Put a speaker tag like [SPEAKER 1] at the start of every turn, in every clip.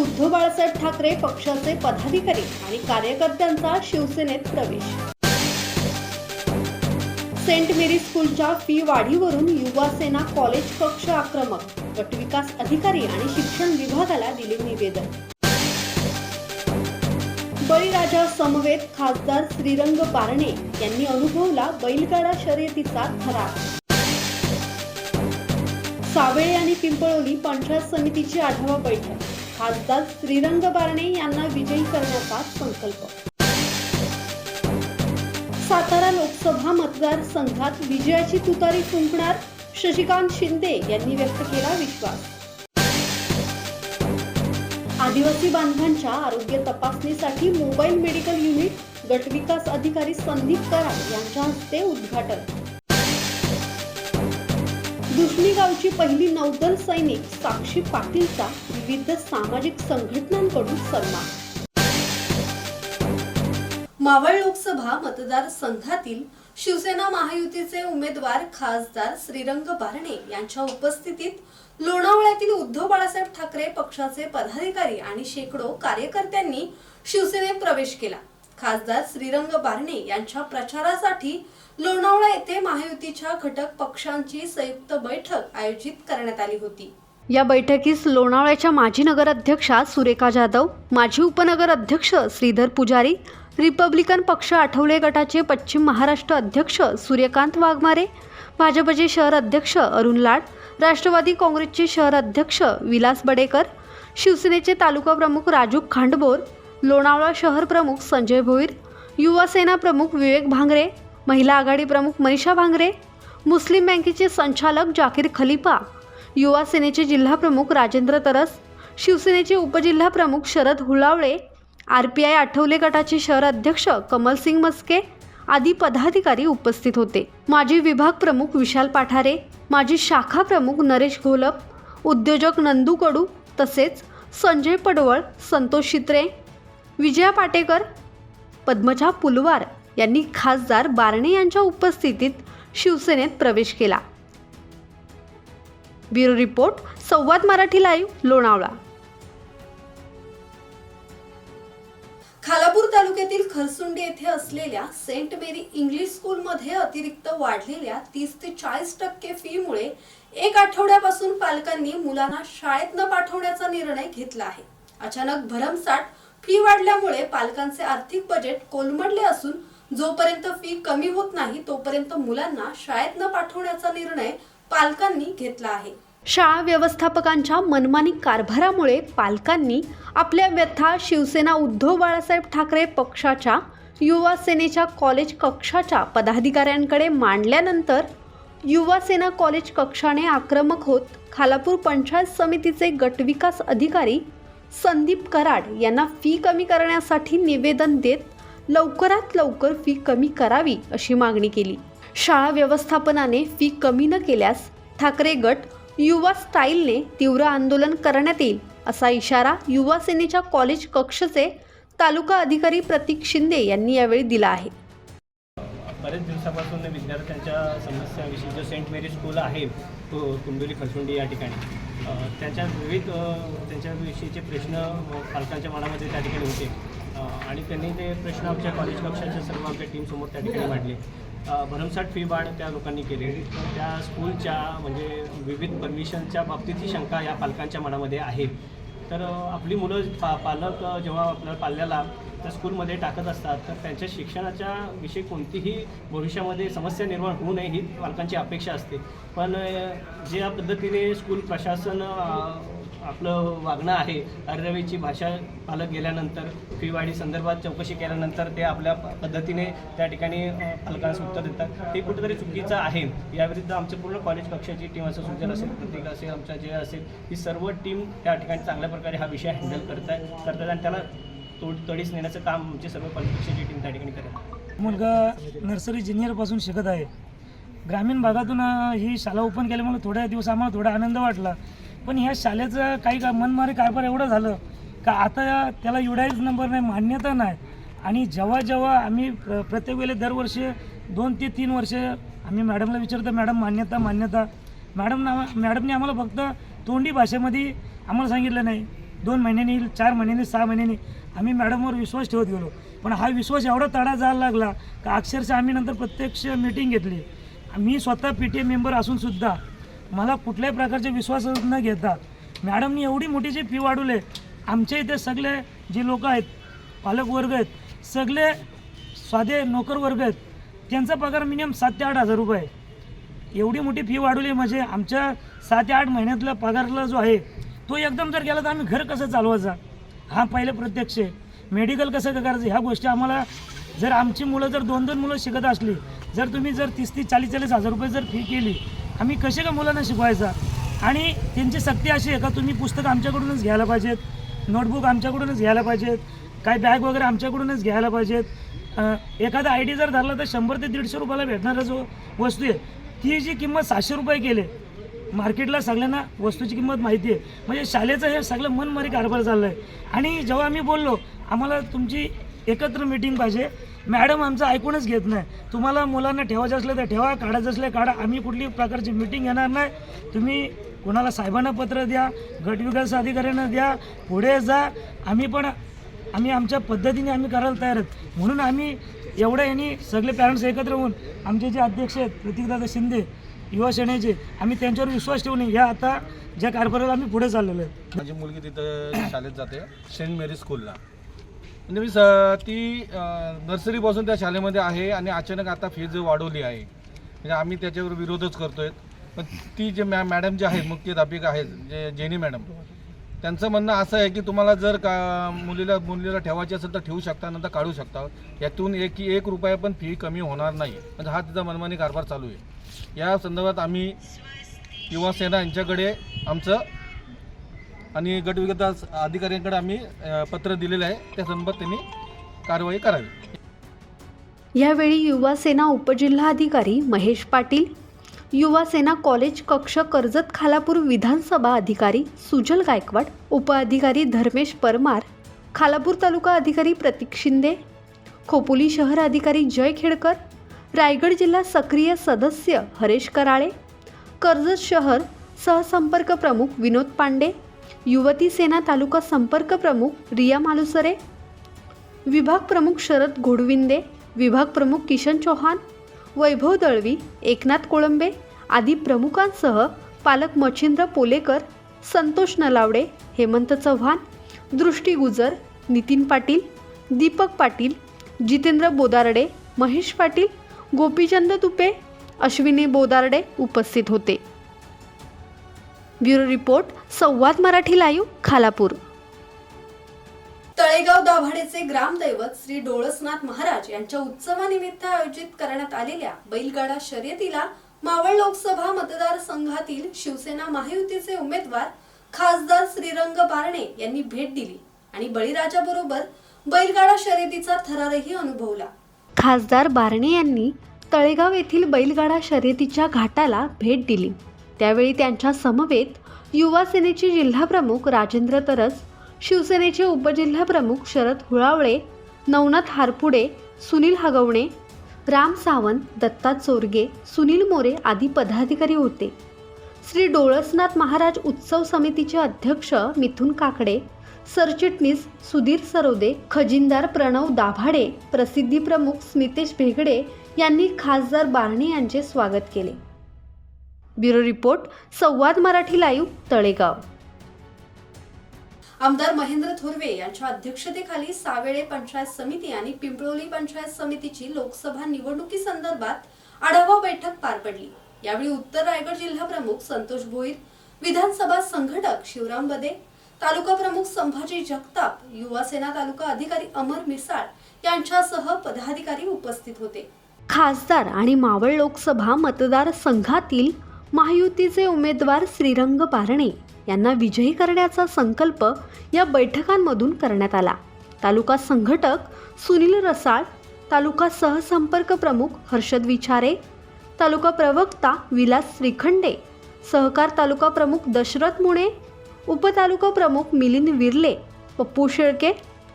[SPEAKER 1] उद्धव बाळासाहेब ठाकरे पक्षाचे पदाधिकारी आणि कार्यकर्त्यांचा शिवसेनेत प्रवेश. सेंट मेरी स्कूलच्या फी वाढीवरून युवा सेना कॉलेज कक्ष आक्रमक गटविकास अधिकारी आणि शिक्षण विभागाला दिले निवेदन. बळीराजा समवेत खासदार श्रीरंग बारणे यांनी अनुभवला बैलगाडा शर्यतीचा थरार. सावेळे आणि पिंपळोली पंचायत समितीची आढावा बैठक. खासदार श्रीरंग बारणे यांना विजयी करण्याचा संकल्प. सातारा लोकसभा मतदारसंघात विजयाची तुतारी फुंकणार शशिकांत शिंदे यांनी व्यक्त केला विश्वास. आदिवासी बांधवांच्या आरोग्य तपासणीसाठी मोबाईल मेडिकल युनिट गटविकास अधिकारी संदीप कराड यांच्या हस्ते उद्घाटन. गावची पहिली नौदल सैनिक साक्षी पाटीलचा विविध सामाजिक संघटनांकडून सन्मान. मावळ लोकसभा मतदारसंघातील शिवसेना महायुतीचे उमेदवार खासदार श्रीरंग बारणे यांच्या उपस्थितीत लोणावळ्यातील उद्धव बाळासाहेब ठाकरे पक्षाचे पदाधिकारी आणि शेकडो कार्यकर्त्यांनी शिवसेनेत प्रवेश केला. खासदार श्रीरंग बारणे यांच्या प्रचारासाठी लोणावळा येथे महायुतीच्या घटक पक्षांची संयुक्त बैठक आयोजित करण्यात आली होती. या बैठकीस लोणावळ्याच्या माजी नगराध्यक्षा सुरेखा जाधव माजी उपनगर अध्यक्ष श्रीधर पुजारी रिपब्लिकन पक्ष आठवले गटाचे पश्चिम महाराष्ट्र अध्यक्ष सूर्यकांत वाघमारे भाजपचे शहर अध्यक्ष अरुण लाड राष्ट्रवादी काँग्रेसचे शहर अध्यक्ष विलास बडेकर शिवसेनेचे तालुका प्रमुख राजू खांडबोर लोणावळा शहर प्रमुख संजय भोईर युवा सेना प्रमुख विवेक भांगरे महिला आघाडी प्रमुख मनीषा भांगरे मुस्लिम बँकेचे संचालक जाकीर खलिफा युवा सेनेचे जिल्हा प्रमुख राजेंद्र तरस शिवसेनेचे उपजिल्हा प्रमुख Sharad Hulawale R P I Athawale गटाचे शहर अध्यक्ष कमलसिंग मस्के आदी पदाधिकारी उपस्थित होते. माजी विभाग प्रमुख विशाल पाठारे माजी शाखा प्रमुख नरेश घोलप उद्योजक नंदू कडू तसेच संजय पडवळ संतोष शित्रे विजया पाटेकर पद्मजा पुलवार यांनी खासदार बारणे यांच्या उपस्थितीत शिवसेनेत प्रवेश केला. Bureau report Samvad Marathi live Lonavala. Khalapur तालुक्यातील खरसुंडी येथे असलेल्या सेंट मेरी इंग्लिश स्कूलमध्ये अतिरिक्त वाढलेल्या तीस ते चाळीस टक्के फीमुळे एक आठवड्यापासून पालकांनी मुलांना शाळेत न पाठवण्याचा निर्णय घेतला आहे. अचानक भरमसाठ फी वाढल्यामुळे पालकांचे आर्थिक बजेट कोलमडले असून जोपर्यंत फी कमी होत नाही तोपर्यंत मुलांना शाळेत न पाठवण्याचा निर्णय पालकांनी घेतला आहे. शाळा व्यवस्थापकांच्या मनमानी कारभारामुळे पालकांनी आपल्या व्यथा शिवसेना उद्धव बाळासाहेब ठाकरे पक्षाच्या युवा सेनेच्या कॉलेज कक्षाच्या पदाधिकाऱ्यांकडे मांडल्यानंतर युवा सेना कॉलेज कक्षाने आक्रमक होत खालापूर पंचायत समितीचे गटविकास अधिकारी संदीप कराड यांना फी कमी करण्यासाठी निवेदन देत लवकरात लवकर फी कमी करावी अशी मागणी केली. शाळा व्यवस्थापनाने फी कमी न केल्यास ठाकरे गट युवा स्टाईलने तीव्र आंदोलन करण्यात येईल असा इशारा युवा सेनेच्या कॉलेज कक्षचे तालुका अधिकारी प्रतीक शिंदे यांनी यावेळी दिला आहे.
[SPEAKER 2] बरेच दिवसापासून विद्यार्थ्यांच्या समस्याविषयी जो सेंट मेरी स्कूल आहे तो कुंडोली खरसुंडी या ठिकाणी त्याच्या विविध त्यांच्याविषयीचे प्रश्न पालकांच्या मनामध्ये त्या ठिकाणी होते. आणि त्यांनी ते प्रश्न आमच्या कॉलेज कक्षाच्या सर्व आमच्या टीमसमोर त्या ठिकाणी मांडले. भरमसाठ फी वाढ त्या लोकांनी केली. त्या स्कूलच्या म्हणजे विविध परमिशनच्या बाबतीतची शंका या पालकांच्या मनामध्ये आहे. तर आपली मुलं पा पालक जेव्हा आपल्या पाल्याला त्या स्कूलमध्ये टाकत असतात तर त्यांच्या शिक्षणाच्या विषयी कोणतीही भविष्यामध्ये समस्या निर्माण होऊ नये ही पालकांची अपेक्षा असते. पण ज्या पद्धतीने स्कूल प्रशासन आपलं वागणं आहे अररवीची भाषा पालक गेल्यानंतर फीवाढी संदर्भात चौकशी केल्यानंतर ते आपल्या पद्धतीने त्या ठिकाणी पालकांस पालकांना उत्तर देतात. हे कुठेतरी चुकीचं आहे. याविरुद्ध आमचं पूर्ण कॉलेज कक्षाची टीम असं सुजल असेल प्रत्येक असेल आमच्या जे असेल ही सर्व टीम त्या ठिकाणी चांगल्या प्रकारे हा विषय हँडल करत आहे करतात आणि त्याला तोड तडीस नेण्याचं काम आमचे सर्व क्वालिफिकेशनची टीम त्या ठिकाणी करेल
[SPEAKER 3] मुलगा नर्सरी ज्युनियरपासून शिकत आहे. ग्रामीण भागातून ही शाळा ओपन केल्यामुळे थोड्या दिवस आम्हाला थोडा आनंद वाटला. पण ह्या शाळेचं काही का मनमारी कारभार एवढं झालं का आता त्याला युडाईज नंबर नाही मान्यता नाही. आणि जेव्हा जेव्हा आम्ही प्र प्रत्येक वेळेला दरवर्षी दोन ते तीन वर्ष आम्ही मॅडमला विचारतो मॅडम मान्यता मान्यता. मॅडम मॅडमने आम्हाला फक्त तोंडी भाषेमध्ये आम्हाला सांगितलं नाही. दोन महिन्यांनी चार महिन्यांनी सहा महिन्यांनी. आम्ही मॅडमवर विश्वास ठेवत गेलो. पण हा विश्वास एवढा तडा जायला लागला का अक्षरशः आम्ही नंतर प्रत्यक्ष मीटिंग घेतली. मी स्वतः पी टी एम मेंबर असूनसुद्धा मला कुठल्याही प्रकारचे विश्वास न घेता मॅडमनी एवढी मोठी जी फी वाढवले आमच्या इथे सगळे जे लोक आहेत पालकवर्ग आहेत सगळे साधे नोकरवर्ग आहेत त्यांचा पगार मिनिमम सात ते आठ हजार रुपये आहे. एवढी मोठी फी वाढवली म्हणजे आमच्या सात ते आठ महिन्यातला पगारला जो आहे तो एकदम जर गेला तर आम्ही घर कसं चालवायचा? हा पहिले प्रत्यक्ष आहे. मेडिकल कसं करायचं ह्या गोष्टी आम्हाला जर आमची मुलं जर दोन दोन मुलं शिकत असली जर तुम्ही जर तीस तीस चाळीस चाळीस हजार रुपये जर फी केली आम्ही कसे का मुलांना शिकवायचा? आणि त्यांची सक्ती अशी आहे का तुम्ही पुस्तकं आमच्याकडूनच घ्यायला पाहिजेत नोटबुक आमच्याकडूनच घ्यायला पाहिजेत काय बॅग वगैरे आमच्याकडूनच घ्यायला पाहिजेत? एखादा आय डी जर धरला तर शंभर ते दीडशे रुपयाला भेटणारा जो वस्तू आहे ती जी किंमत सातशे रुपये केले मार्केटला सगळ्यांना वस्तूची किंमत माहिती आहे. म्हणजे शालेचं हे सगळं मनमारी कारभार चाललं आहे आणि जेव्हा आम्ही बोललो आम्हाला तुमची एकत्र मीटिंग पाहिजे. मॅडम आमचं ऐकूनच घेत नाही. तुम्हाला मुलांना ठेवायचं असलं तर ठेवा काढायचं असलं काढा. आम्ही कुठली प्रकारची मीटिंग घेणार नाही. तुम्ही कोणाला साहेबांना पत्र द्या गटविकास अधिकाऱ्यांना द्या पुढे जा. आम्ही पण आम्ही आमच्या पद्धतीने आम्ही करायला तयार आहेत. म्हणून आम्ही एवढ्या यांनी सगळे पॅरेंट्स एकत्र होऊन आमचे जे अध्यक्ष आहेत प्रतीकदादा शिंदे युवा सेनेचे. आम्ही त्यांच्यावर विश्वास ठेवून या आता ज्या कारभाराला आम्ही पुढे चाललेलो आहे.
[SPEAKER 4] माझी मुलगी तिथं शाळेत जाते सेंट मेरी स्कूलला. म्हणजे मी स ती नर्सरीपासून त्या शाळेमध्ये आहे आणि अचानक आता फीज वाढवली आहे. म्हणजे आम्ही त्याच्यावर विरोधच करतोय. पण ती जे मॅ मॅडम जे आहेत मुख्याध्यापिका आहेत जे जेनी मॅडम त्यांचं म्हणणं असं आहे की तुम्हाला जर का मुलीला मुलीला ठेवायची असेल तर ठेवू शकता नंतर काढू शकता. यातून एक एक रुपया पण फी कमी होणार नाही. म्हणजे हा तिचा मनमानी कारभार चालू आहे. या संदर्भात आम्ही युवा सेना यांच्याकडे आमचं आणि गटविकास अधिकाऱ्यांकडे आम्ही पत्र दिलेलं आहे. त्या संदर्भात त्यांनी कारवाई करावी.
[SPEAKER 1] यावेळी युवा सेना उपजिल्हाधिकारी महेश पाटील युवा सेना कॉलेज कक्ष कर्जत खालापूर विधानसभा अधिकारी सुजल गायकवाड उपअधिकारी धर्मेश परमार खालापूर तालुका अधिकारी प्रतीक शिंदे खोपोली शहर अधिकारी जय खेडकर रायगड जिल्हा सक्रिय सदस्य हरेश कराळे कर्जत शहर सहसंपर्क प्रमुख विनोद पांडे युवती सेना तालुका संपर्क प्रमुख रिया मालुसरे विभाग प्रमुख शरद घोडविंदे विभाग प्रमुख किशन चौहान वैभव दळवी एकनाथ कोळंबे आदी प्रमुखांसह पालक मच्छिंद्र पोलेकर संतोष नलावडे हेमंत चव्हाण दृष्टी गुजर नितीन पाटील दीपक पाटील जितेंद्र बोदारडे महेश पाटील गोपीचंद तुपे अश्विनी बोदारडे उपस्थित होते. Bureau report Samvad Marathi live Khalapur. Talegaon दाभाडेचे ग्रामदैवत श्री डोळसनाथ महाराज यांच्या उत्सवानिमित्त आयोजित करण्यात आलेल्या बैलगाडा शर्यतीला मावळ लोकसभा मतदारसंघातील शिवसेना महायुतीचे उमेदवार खासदार श्रीरंग बारणे यांनी भेट दिली आणि बळीराजाबरोबर बैलगाडा शर्यतीचा थरारही अनुभवला. खासदार बारणे यांनी तळेगाव येथील बैलगाडा शर्यतीच्या घाटाला भेट दिली. त्यावेळी त्यांच्या समवेत युवा सेनेचे जिल्हाप्रमुख राजेंद्र तरस शिवसेनेचे उपजिल्हाप्रमुख शरद हुळावळे नवनाथ हारपुडे सुनील हगवणे राम सावंत दत्ता चोरगे सुनील मोरे आदी पदाधिकारी होते. श्री डोळसनाथ महाराज उत्सव समितीचे अध्यक्ष मिथुन काकडे सरचिटणीस सुधीर सरोदे खजिनदार प्रणव दाभाडे प्रसिद्धी प्रमुख स्मितेश भेगडे यांनी खासदार बारणे यांचे स्वागत केले. Bureau report Samvad Marathi live Talegaon. आमदार महेंद्र थोरवे यांच्या अध्यक्षतेखाली सावेळे पंचायत समिती आणि पिंपळोली पंचायत समितीची लोकसभा निवडणुकी संदर्भात आढावा बैठक पार पडली. यावेळी उत्तर रायगड जिल्हा प्रमुख संतोष भोईर विधानसभा संघटक शिवराम बदे तालुका प्रमुख संभाजी जगताप युवा सेना तालुका अधिकारी अमर मिसाळ यांच्यासह पदाधिकारी उपस्थित होते. खासदार आणि मावळ लोकसभा मतदारसंघातील महायुतीचे उमेदवार श्रीरंग बारणे यांना विजयी करण्याचा संकल्प या बैठकांमधून करण्यात आला. तालुका संघटक सुनील रसाळ तालुका सहसंपर्क प्रमुख हर्षद विचारे तालुका प्रवक्ता विलास श्रीखंडे सहकार तालुका प्रमुख दशरथ मुणे उपतालुका प्रमुख मिलिंद विर्ले पप्पू शेळके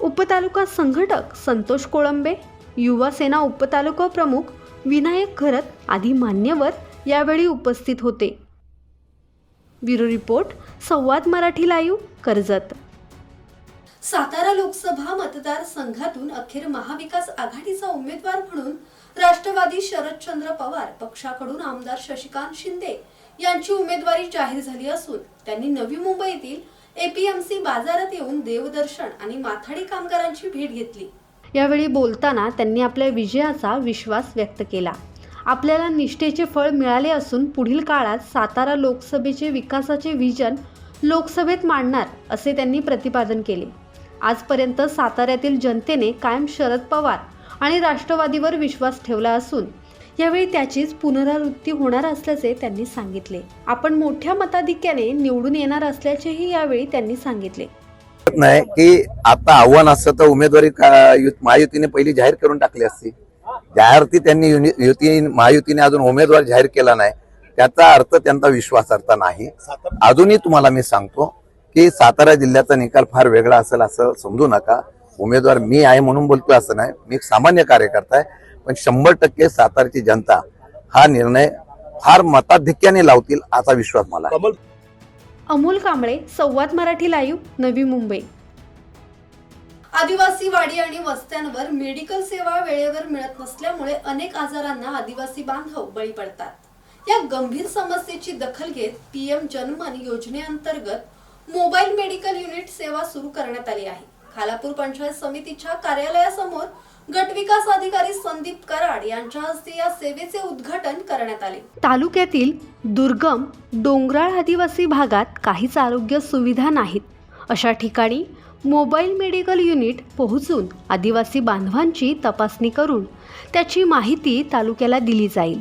[SPEAKER 1] उपतालुका संघटक संतोष कोळंबे युवा सेना उपतालुका प्रमुख विनायक घरत आदी मान्यवर यावेळी उपस्थित होते. Bureau report Samvad Marathi live Karjat. Satara Lok Sabha मतदारसंघातून अखेर महाविकास आघाडीचा उमेदवार म्हणून राष्ट्रवादी शरदचंद्र पवार पक्षाकडून आमदार शशिकांत शिंदे यांची उमेदवारी जाहीर झाली असून त्यांनी नवी मुंबईतील एपीएमसी बाजारात येऊन देवदर्शन आणि माथाडी कामगारांची भेट घेतली. यावेळी बोलताना त्यांनी आपल्या विजयाचा विश्वास व्यक्त केला. आपल्याला निष्ठेचे फळ मिळाले असून पुढील काळात सातारा लोकसभेचे विकासाचे व्हिजन लोकसभेत मांडणार असे त्यांनी प्रतिपादन केले. आजपर्यंत साताऱ्यातील जनतेने कायम शरद पवार आणि राष्ट्रवादीवर विश्वास ठेवला असून यावेळी त्याचीच पुनरावृत्ती होणार असल्याचे त्यांनी सांगितले. आपण मोठ्या मताधिक्याने निवडून येणार असल्याचेही यावेळी त्यांनी सांगितले.
[SPEAKER 5] नाही की आता आव्हान असतं तर उमेदवारी महायुतीने पहिली जाहीर करून टाकली असती. जाहीरती त्यांनी युनि- युती महायुतीने अजून उमेदवार जाहीर केला नाही त्याचा अर्थ त्यांचा विश्वासार्थ नाही. अजूनही तुम्हाला मी सांगतो की सातारा जिल्ह्याचा निकाल फार वेगळा असेल असं समजू नका. उमेदवार मी आहे म्हणून बोलतोय असं नाही. मी एक सामान्य कार्यकर्ता आहे. पण शंभर टक्के सातारची जनता हा निर्णय फार मताधिक्याने लावतील असा विश्वास मला आहे.
[SPEAKER 1] अमोल कांबळे संवाद मराठी लाईव्ह नवी मुंबई. आदिवासी वाडी आणि वस्त्यांवर मेडिकल सेवा वेळेवर मिळत नसल्यामुळे अनेक आजारांना आदिवासी बांधव बळी पडतात. या गंभीर समस्येची दखल घेत पीएम जनमन योजनेअंतर्गत मोबाईल मेडिकल युनिट सेवा सुरू करण्यात आली आहे. खालापूर पंचायत समितीच्या कार्यालयासमोर गट विकास अधिकारी संदीप कराड यांच्या हस्ते या सेवेचे उद्घाटन करण्यात आले. तालुक्यातील दुर्गम डोंगराळ आदिवासी भागात काहीच आरोग्य सुविधा नाहीत. अशा ठिकाणी मोबाईल मेडिकल युनिट पोहोचून आदिवासी बांधवांची तपासणी करून त्याची माहिती तालुक्याला दिली जाईल.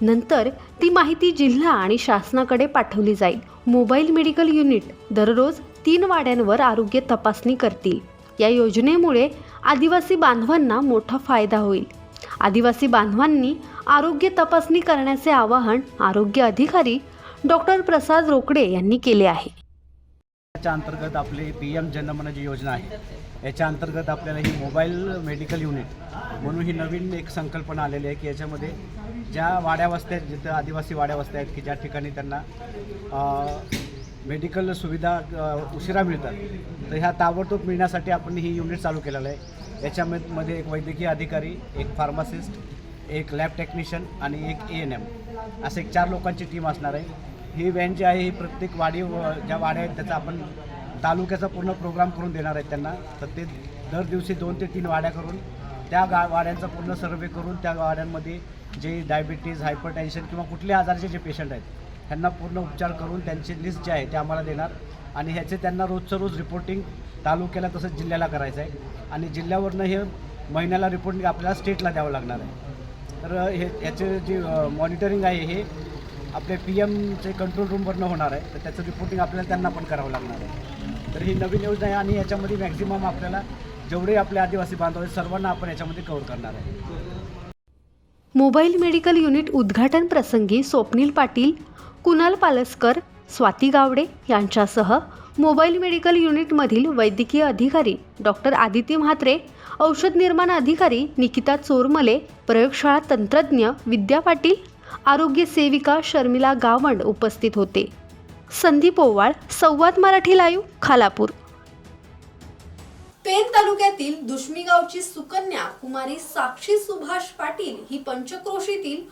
[SPEAKER 1] नंतर ती माहिती जिल्हा आणि शासनाकडे पाठवली जाईल. मोबाईल मेडिकल युनिट दररोज तीन वाड्यांवर आरोग्य तपासणी करतील. या योजनेमुळे आदिवासी बांधवांना मोठा फायदा होईल. आदिवासी बांधवांनी आरोग्य तपासणी करण्याचे आवाहन आरोग्य अधिकारी डॉक्टर प्रसाद रोकडे यांनी केले आहे.
[SPEAKER 6] याच्या अंतर्गत आपली पी एम जनमन जी योजना आहे याच्या अंतर्गत आपल्याला ही मोबाईल मेडिकल युनिट म्हणून ही नवीन एक संकल्पना आलेली आहे की याच्यामध्ये ज्या वाड्या वस्त्या आहेत जिथं आदिवासी वाड्या वस्त्या आहेत की ज्या ठिकाणी त्यांना मेडिकल सुविधा उशिरा मिळतात. तर ह्या ताबडतोब मिळण्यासाठी आपण ही युनिट चालू केलेलं आहे. याच्यामध्ये एक वैद्यकीय अधिकारी एक फार्मासिस्ट एक लॅब टेक्निशियन आणि एक ए एन एम असं एक चार लोकांची टीम असणार आहे. ही व्हॅन जी आहे ही प्रत्येक वाडी व- ज्या वाड्या आहेत त्याचा आपण तालुक्याचा पूर्ण प्रोग्राम करून देणार आहेत त्यांना. तर ते दर दिवशी दोन ते तीन वाड्या करून त्या गा वाड्यांचा पूर्ण सर्वे करून त्या वाड्यांमध्ये जे डायबिटीज हायपर टेन्शन किंवा कुठल्या आजाराचे जे पेशंट आहेत त्यांना पूर्ण उपचार करून त्यांची लिस्ट जी आहे ते आम्हाला देणार. आणि ह्याचे त्यांना रोजचं रोज रिपोर्टिंग तालुक्याला तसंच जिल्ह्याला करायचं आहे. आणि जिल्ह्यावरनं हे महिन्याला रिपोर्टिंग आपल्याला स्टेटला द्यावं लागणार आहे. तर हे ह्याचे जे मॉनिटरिंग आहे हे आपल्या पी एमचे कंट्रोल रूमवरनं होणार आहे. तर त्याचं रिपोर्टिंग आपल्याला त्यांना पण करावं लागणार आहे. तर ही नवीन योजना आहे आणि याच्यामध्ये मॅक्झिमम आपल्याला जेवढे आपले आदिवासी बांधव आहेत सर्वांना आपण याच्यामध्ये कव्हर करणार आहे.
[SPEAKER 1] मोबाईल मेडिकल युनिट उद्घाटन प्रसंगी स्वप्नील पाटील कुणाल पालसकर स्वाती गावडे यांच्यासह मोबाईल मेडिकल युनिटमधील वैद्यकीय अधिकारी डॉक्टर आदिती म्हात्रे औषध निर्माण अधिकारी निकिता चोरमले प्रयोगशाळा तंत्रज्ञ विद्या पाटील आरोग्य सेविका शर्मिला गावंड उपस्थित होते. संदीप ओवाळ संवाद मराठी लाईव्ह खालापूर. पेन तालुक्यातील दुष्मी गावची सुकन्या कुमारी साक्षी सुभाष पाटील ही पंचक्रोशीतील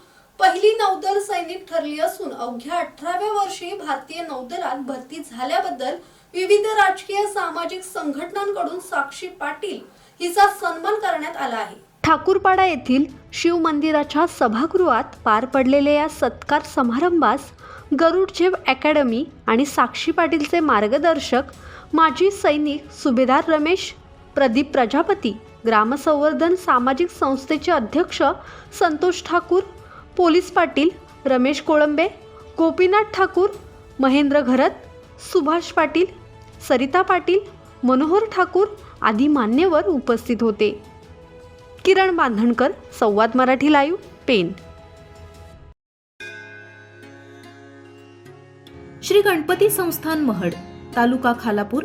[SPEAKER 1] पहिली नौदल सैनिक ठरली असून अवघ्या अठराव्या वर्षी भारतीय नौदलात भरती झाल्याबद्दल विविध राजकीय सामाजिक संघटनांकडून साक्षी पाटील हिचा सन्मान करण्यात आला आहे. ठाकूरपाडा येथील शिव मंदिराच्या सभागृहात पार पडलेल्या या सत्कार समारंभास गरुडजेव अकॅडमी आणि साक्षी पाटीलचे मार्गदर्शक माजी सैनिक सुभेदार रमेश प्रदीप प्रजापती ग्रामसंवर्धन सामाजिक संस्थेचे अध्यक्ष संतोष ठाकूर पोलीस पाटील रमेश कोळंबे गोपीनाथ ठाकूर महेंद्र घरत सुभाष पाटील सरिता पाटील मनोहर ठाकूर आदी मान्यवर उपस्थित होते. किरण बांधणकर संवाद मराठी लाईव्ह पेन
[SPEAKER 7] श्री गणपती संस्थान महड तालुका खालापूर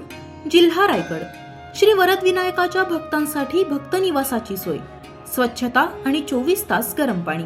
[SPEAKER 7] जिल्हा रायगड. श्री वरदविनायकाच्या भक्तांसाठी भक्त निवासाची सोय. स्वच्छता आणि चोवीस तास गरम पाणी.